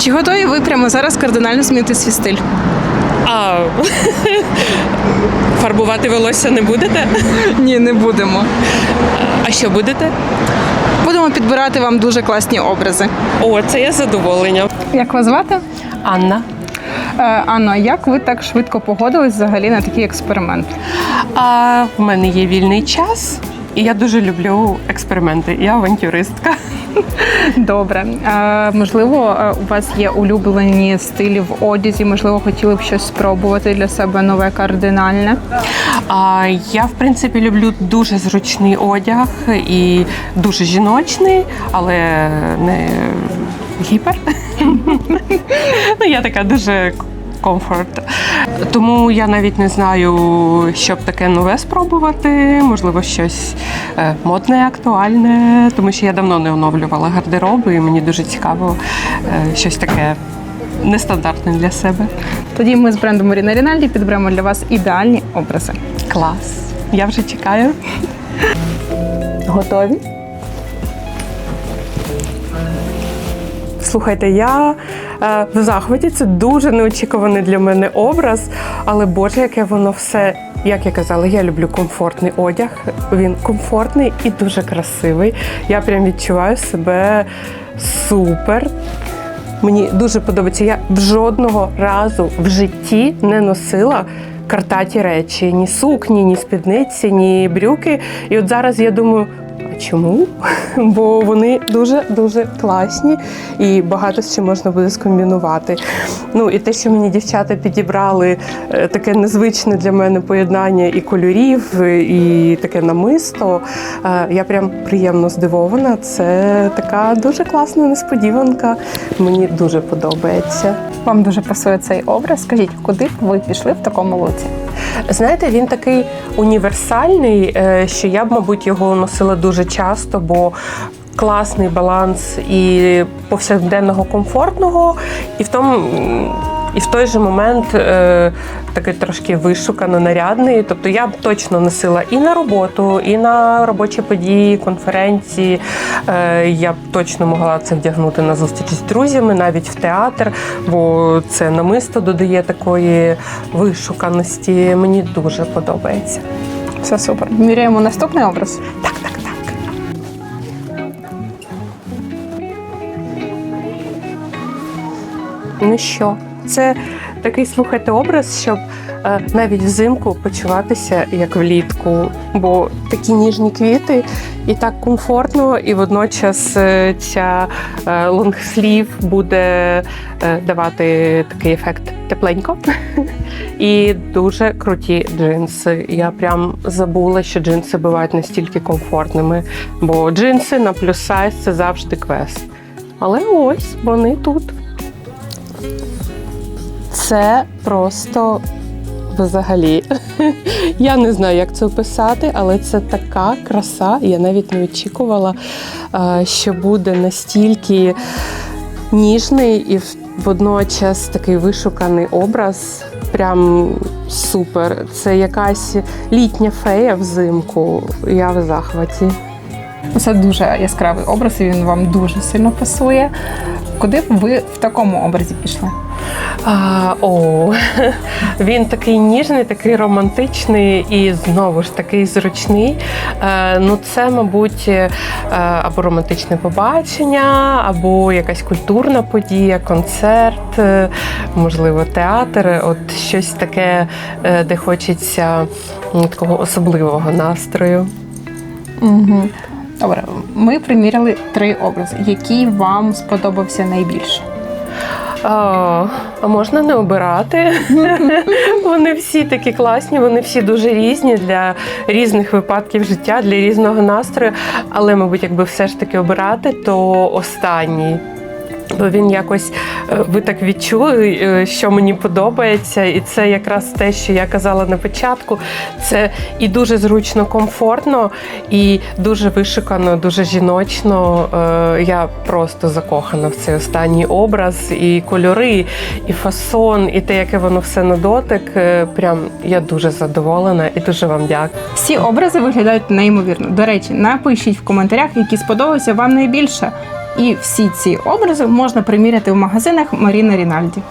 Чи готові ви прямо зараз кардинально змінити свій стиль? А фарбувати волосся не будете? Ні, не будемо. А що будете? Будемо підбирати вам дуже класні образи. О, це я задоволення. Як вас звати? Анна. Е, Анно, як ви так швидко погодились взагалі на такий експеримент? А в мене є вільний час, і я дуже люблю експерименти. Я авантюристка. Добре. Можливо, е, у вас є улюблені стилі в одязі, можливо, хотіли б щось спробувати для себе нове кардинальне. Я, в принципі, люблю дуже зручний одяг і дуже жіночний, але не гіпер. ну, я така дуже комфорт. Тому я навіть не знаю, що б таке нове спробувати. Можливо, щось е, модне, актуальне, тому що я давно не оновлювала гардероби, і мені дуже цікаво е, щось таке нестандартне для себе. Тоді ми з брендом Маріна Рінальді підберемо для вас ідеальні образи. Клас. Я вже чекаю. Готові? Слухайте, я в захваті. Це дуже неочікуваний для мене образ, але Боже, яке воно все. Як я казала, я люблю комфортний одяг. Він комфортний і дуже красивий. Я прям відчуваю себе супер. Мені дуже подобається. Я б жодного разу в житті не носила картаті речі: ні сукні, ні спідниці, ні брюки. І от зараз я думаю. Чому? Бо вони дуже дуже класні і багато з чим можна буде скомбінувати. Ну і те, що мені дівчата підібрали е, таке незвичне для мене поєднання і кольорів, і таке намисто. е, Я прям приємно здивована. Це така дуже класна несподіванка. Мені дуже подобається. Вам дуже пасує цей образ. Скажіть, куди б ви пішли в такому луці? Знаєте, він такий універсальний, е, що я б, мабуть, його носила дуже часто, бо класний баланс і повсякденного комфортного, і в тому. І в той же момент е, такий трошки вишукано нарядний. Тобто я б точно носила і на роботу, і на робочі події, конференції. Е, я б точно могла це вдягнути на зустріч з друзями, навіть в театр, бо це намисто додає такої вишуканості. Мені дуже подобається. Все супер. Міряємо наступний образ. Так. Ну що, це такий слухайте образ, щоб е, навіть взимку почуватися як влітку, бо такі ніжні квіти, і так комфортно, і водночас е, ця е, лонгслів буде е, давати такий ефект тепленько. І дуже круті джинси. Я прям забула, що джинси бувають настільки комфортними, бо джинси на плюс сайз це завжди квест. Але ось вони тут. Це просто взагалі. Я не знаю, як це описати, але це така краса. Я навіть не очікувала, е, що буде настільки ніжний і водночас такий вишуканий образ. Прям супер. Це якась літня фея взимку. Я в захваті. Це дуже яскравий образ, і він вам дуже сильно пасує. Куди б ви в такому образі пішли? А, о, він такий ніжний, такий романтичний і знову ж такий зручний. Е, ну, це, мабуть, е, або романтичне побачення, або якась культурна подія, концерт, е, можливо, театр. От щось таке, е, де хочеться такого особливого настрою. Угу. Добре, ми приміряли три образи. Який вам сподобався найбільше? А, а можна не обирати. вони всі такі класні, вони всі дуже різні для різних випадків життя, для різного настрою. Але, мабуть, якби все ж таки обирати, то останній. Бо він якось е, ви так відчули, е, що мені подобається, і це якраз те, що я казала на початку. Це і дуже зручно, комфортно, і дуже вишукано, дуже жіночно. Е, Я просто закохана в цей останній образ, і кольори, і фасон, і те, яке воно все на дотик. Прям я дуже задоволена і дуже вам дякую. Всі образи виглядають неймовірно. До речі, напишіть в коментарях, які сподобався вам найбільше. І всі ці образи можна приміряти в магазинах Маріна Рінальді.